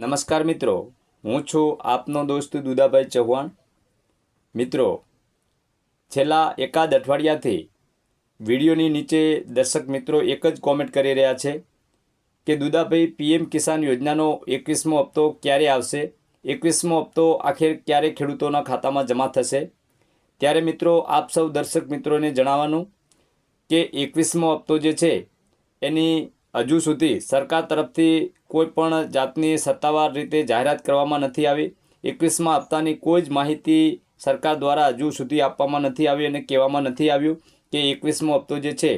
નમસ્કાર મિત્રો, હું છું આપનો દોસ્ત દુદાભાઈ ચૌહાણ. મિત્રો, છેલ્લા એકાદ અઠવાડિયાથી વિડીયોની નીચે દર્શક મિત્રો એક જ કોમેન્ટ કરી રહ્યા છે કે, દુદાભાઈ, પીએમ કિસાન યોજનાનો એકવીસમો હપ્તો ક્યારે આવશે? એકવીસમો હપ્તો આખેર ક્યારે ખેડૂતોના ખાતામાં જમા થશે? ત્યારે મિત્રો, આપ સૌ દર્શક મિત્રોને જણાવવાનું કે, એકવીસમો હપ્તો જે છે, એની હજુ સુધી સરકાર તરફથી કોઈ પણ જાતની સત્તાવાર રીતે જાહેરાત કરવામાં નથી આવી. એકવીસમા હપ્તાની કોઈ જ માહિતી સરકાર દ્વારા હજુ સુધી આપવામાં નથી આવી અને કહેવામાં નથી આવ્યું કે એકવીસમો હપ્તો જે છે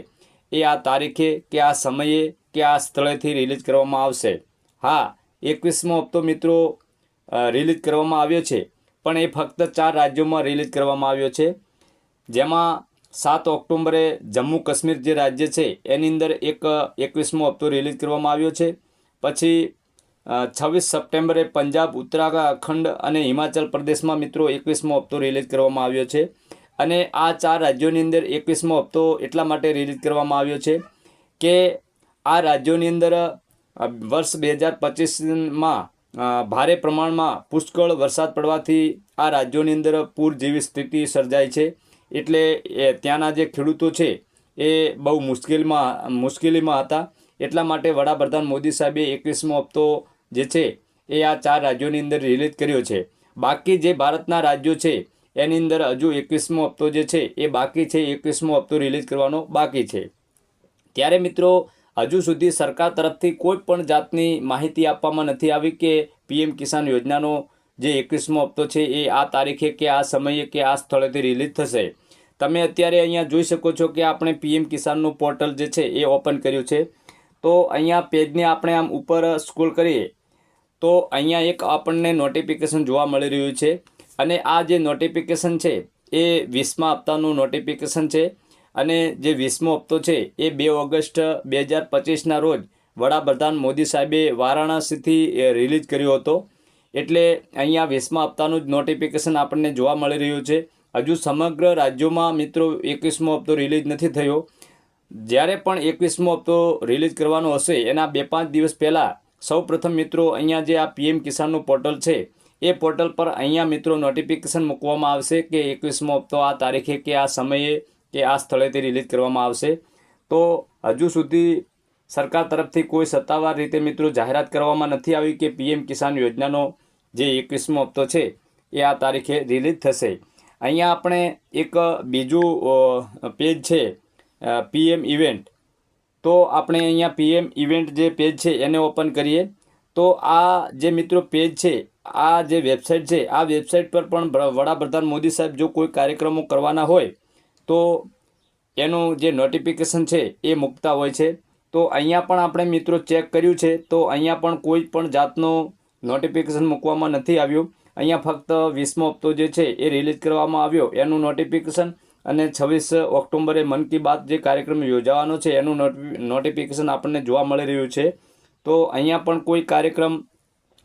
એ આ તારીખે કે આ સમયે કે આ સ્થળેથી રિલીઝ કરવામાં આવશે. હા, એકવીસમો હપ્તો મિત્રો રિલીઝ કરવામાં આવ્યો છે, પણ એ ફક્ત ચાર રાજ્યોમાં રિલીઝ કરવામાં આવ્યો છે. જેમાં સાત ઓક્ટોબરે જમ્મુ કાશ્મીર જે રાજ્ય છે, એની અંદર એક એકવીસમો હપ્તો રિલીઝ કરવામાં આવ્યો છે. પછી છવ્વીસ સપ્ટેમ્બરે પંજાબ, ઉત્તરાખંડ અને હિમાચલ પ્રદેશમાં મિત્રો એકવીસમો હપ્તો રિલીઝ કરવામાં આવ્યો છે. અને આ ચાર રાજ્યોની અંદર એકવીસમો હપ્તો એટલા માટે રિલીઝ કરવામાં આવ્યો છે કે આ રાજ્યોની અંદર વર્ષ બે હજાર પચીસમાં ભારે પ્રમાણમાં પુષ્કળ વરસાદ પડવાથી આ રાજ્યોની અંદર પૂર જેવી સ્થિતિ સર્જાય છે. એટલે ત્યાંના જે ખેડૂતો છે એ બહુ મુશ્કેલમાં, મુશ્કેલીમાં હતા. એટલા માટે વડાપ્રધાન મોદી સાહેબે એકવીસમો હપ્તો જે છે, એ આ ચાર રાજ્યોની અંદર રિલીઝ કર્યો છે. બાકી જે ભારતના રાજ્યો છે, એની અંદર હજુ એકવીસમો હપ્તો જે છે, એ બાકી છે, એકવીસમો હપ્તો રિલીઝ કરવાનો બાકી છે. ત્યારે મિત્રો, હજુ સુધી સરકાર તરફથી કોઈ પણ જાતની માહિતી આપવામાં નથી આવી કે પીએમ કિસાન યોજનાનો જે એકવીસમો હપ્તો છે, એ આ તારીખે કે આ સમયે કે આ સ્થળેથી રિલીઝ થશે. તમે અત્યારે અહીંયા જોઈ શકો છો કે આપણે પીએમ કિસાનનું પોર્ટલ જે છે, એ ઓપન કર્યું છે. તો અહીંયા પેજને આપણે આમ ઉપર સ્ક્રોલ કરીએ, તો અહીંયા એક આપણને નોટિફિકેશન જોવા મળી રહ્યું છે. અને આ જે નોટિફિકેશન છે, એ વીસમા હપ્તાનું નોટિફિકેશન છે. અને જે વીસમો હપ્તો છે, એ બે ઓગસ્ટ બે હજાર પચીસના રોજ વડાપ્રધાન મોદી સાહેબે વારાણસીથી રિલીઝ કર્યો હતો. એટલે અહીંયા વીસમા હપ્તાનું જ નોટિફિકેશન આપણને જોવા મળી રહ્યું છે. હજુ સમગ્ર રાજ્યોમાં મિત્રો એકવીસમો હપ્તો રિલીઝ નથી થયો. જ્યારે પણ એકવીસમો હપ્તો રિલીઝ કરવાનો હશે, એના બે પાંચ દિવસ પહેલાં સૌ પ્રથમ મિત્રો અહીંયા જે આ પીએમ કિસાનનું પોર્ટલ છે, એ પોર્ટલ પર અહીંયા મિત્રો નોટિફિકેશન મૂકવામાં આવશે કે એકવીસમો હપ્તો આ તારીખે કે આ સમયે કે આ સ્થળેથી રિલીઝ કરવામાં આવશે. તો હજુ સુધી સરકાર તરફથી કોઈ સત્તાવાર રીતે મિત્રો જાહેરાત કરવામાં નથી આવી કે પીએમ કિસાન યોજનાનો જે એકવીસમો હપ્તો છે, એ આ તારીખે રિલીઝ થશે. અહીંયા આપણે એક બીજું પેજ છે પીએમ ઇવેન્ટ તો આપણે અહીંયા પીએમ ઇવેન્ટ જે પેજ છે, એને ઓપન કરીએ. તો આ જે મિત્રો પેજ છે, આ જે વેબસાઇટ છે, આ વેબસાઇટ પર પણ વડાપ્રધાન મોદી સાહેબ જો કોઈ કાર્યક્રમો કરવાના હોય, તો એનું જે નોટિફિકેશન છે, એ મૂકતા હોય છે. તો અહીંયા પણ આપણે મિત્રો ચેક કર્યું છે, તો અહીંયા પણ કોઈ પણ જાતનો નોટિફિકેશન મૂકવામાં નથી આવ્યું. અહીંયા ફક્ત વીસમો હપ્તો જે છે, એ રિલીઝ કરવામાં આવ્યો. એનું નોટિફિકેશન અને છવ્વીસ ઓક્ટોબરે મન કી બાત જે કાર્યક્રમ યોજાવાનો છે, એનું નોટિ- નોટિફિકેશન આપણને જોવા મળી રહ્યું છે. તો અહીંયા પણ કોઈ કાર્યક્રમ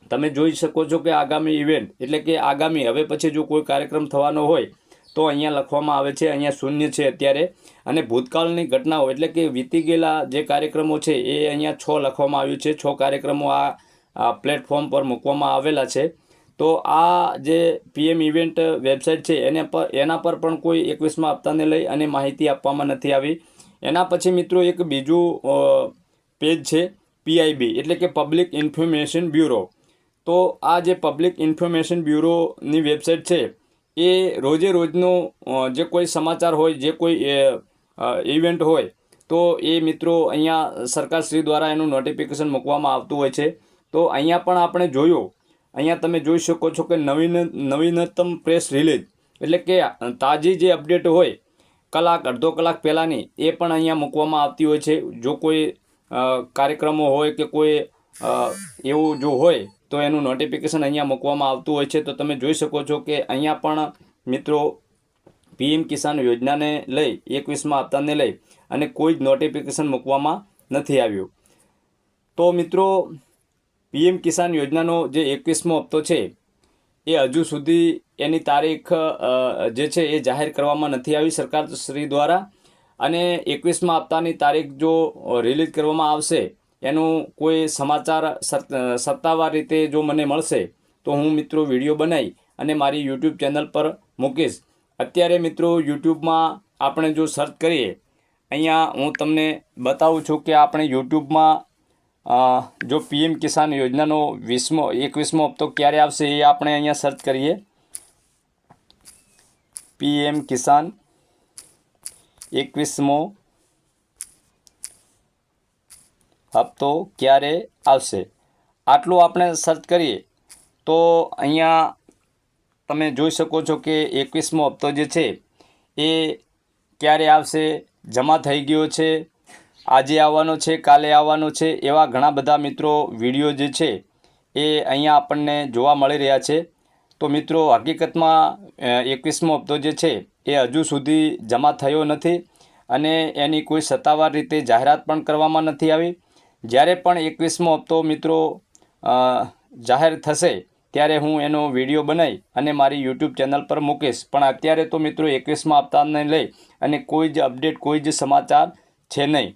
તમે જોઈ શકો છો કે આગામી ઇવેન્ટ એટલે કે આગામી, હવે પછી જો કોઈ કાર્યક્રમ થવાનો હોય, તો અહીંયા લખવામાં આવે છે, અહીંયા શૂન્ય છે અત્યારે. અને ભૂતકાળની ઘટનાઓ, એટલે કે વીતી ગયેલા જે કાર્યક્રમો છે, એ અહીંયા છ લખવામાં આવ્યું છે. છ કાર્યક્રમો આ પ્લેટફોર્મ પર મૂકવામાં આવેલા છે. તો આ જે પીએમ ઇવેન્ટ વેબસાઇટ છે, એને પર એના પર પણ કોઈ એકવીસમાં હપ્તાને લઈ અને માહિતી આપવામાં નથી આવી. એના પછી મિત્રો એક બીજું પેજ છે પીઆઈબી એટલે કે પબ્લિક ઇન્ફોર્મેશન બ્યુરો તો આ જે પબ્લિક ઇન્ફોર્મેશન બ્યુરોની વેબસાઇટ છે, એ રોજે રોજનું જે કોઈ સમાચાર હોય, જે કોઈ ઇવેન્ટ હોય, તો એ મિત્રો અહીંયા સરકારશ્રી દ્વારા એનું નોટિફિકેશન મૂકવામાં આવતું હોય છે. તો અહીંયા પણ આપણે જોયું અહીંયા તમે જોઈ શકો છો કે નવીન નવીનતમ પ્રેસ રિલીઝ એટલે કે તાજી જે અપડેટ હોય, કલાક, અડધો કલાક પહેલાંની, એ પણ અહીંયા મૂકવામાં આવતી હોય છે. જો કોઈ કાર્યક્રમો હોય કે કોઈ એવું જો હોય, તો એનું નોટિફિકેશન અહીંયા મૂકવામાં આવતું હોય છે. તો તમે જોઈ શકો છો કે અહીંયા પણ મિત્રો પીએમ કિસાન યોજનાને લઈ, એકવીસમાં હપ્તાને લઈ, અને કોઈ જ નોટિફિકેશન મૂકવામાં નથી આવ્યું. તો મિત્રો પીએમ કિસાન યોજનાનો જે એકવીસમો હપ્તો છે, એ હજુ સુધી એની તારીખ જે છે એ જાહેર કરવામાં નથી આવી સરકાર શ્રી દ્વારા. અને એકવીસમાં હપ્તાની તારીખ જો રિલીઝ કરવામાં આવશે, એનું કોઈ સમાચાર સત- સત્તાવાર રીતે જો મને મળશે, તો હું મિત્રો વીડિયો બનાવી અને મારી યુટ્યુબ ચેનલ પર મૂકીશ. અત્યારે મિત્રો યુટ્યુબમાં આપણે જો સર્ચ કરીએ, અહીંયા હું તમને બતાવું છું કે આપણે યુટ્યુબમાં જો પીએમ કિસાન યોજનાનો વીસમો, એકવીસમો હપ્તો ક્યારે આવશે એ આપણે અહીંયા સર્ચ કરીએ. પીએમ કિસાન એકવીસમો હપ્તો ક્યારે આવશે? આટલું આપણે સર્ચ કરીએ તો અહીંયા તમે જોઈ શકો છો કે એકવીસમો હપ્તો જે છે એ ક્યારે આવશે? જમા થઈ ગયો છે. આજે આવવાનો છે, કાલે આવવાનો છે, એવા ઘણા બધા મિત્રો વીડિયો જે છે એ અહીંયા આપણને જોવા મળી રહ્યા છે. તો મિત્રો, હકીકતમાં એકવીસમો હપ્તો જે છે એ હજુ સુધી જમા થયો નથી અને એની કોઈ સત્તાવાર રીતે જાહેરાત પણ કરવામાં નથી આવી. જ્યારે પણ એકવીસમો હપ્તો મિત્રો જાહેર થશે ત્યારે હું એનો વીડિયો બનાવી અને મારી યુટ્યુબ ચેનલ પર મૂકીશ. પણ અત્યારે તો મિત્રો એકવીસમાં હપ્તાને લઈ અને કોઈ જ અપડેટ, કોઈ જ સમાચાર છે નહીં.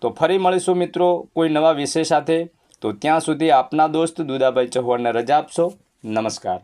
તો ફરી મળીશું મિત્રો કોઈ નવા વિષય સાથે. તો ત્યાં સુધી આપના દોસ્ત દુદાભાઈ ચૌહાણને રજા આપશો. નમસ્કાર.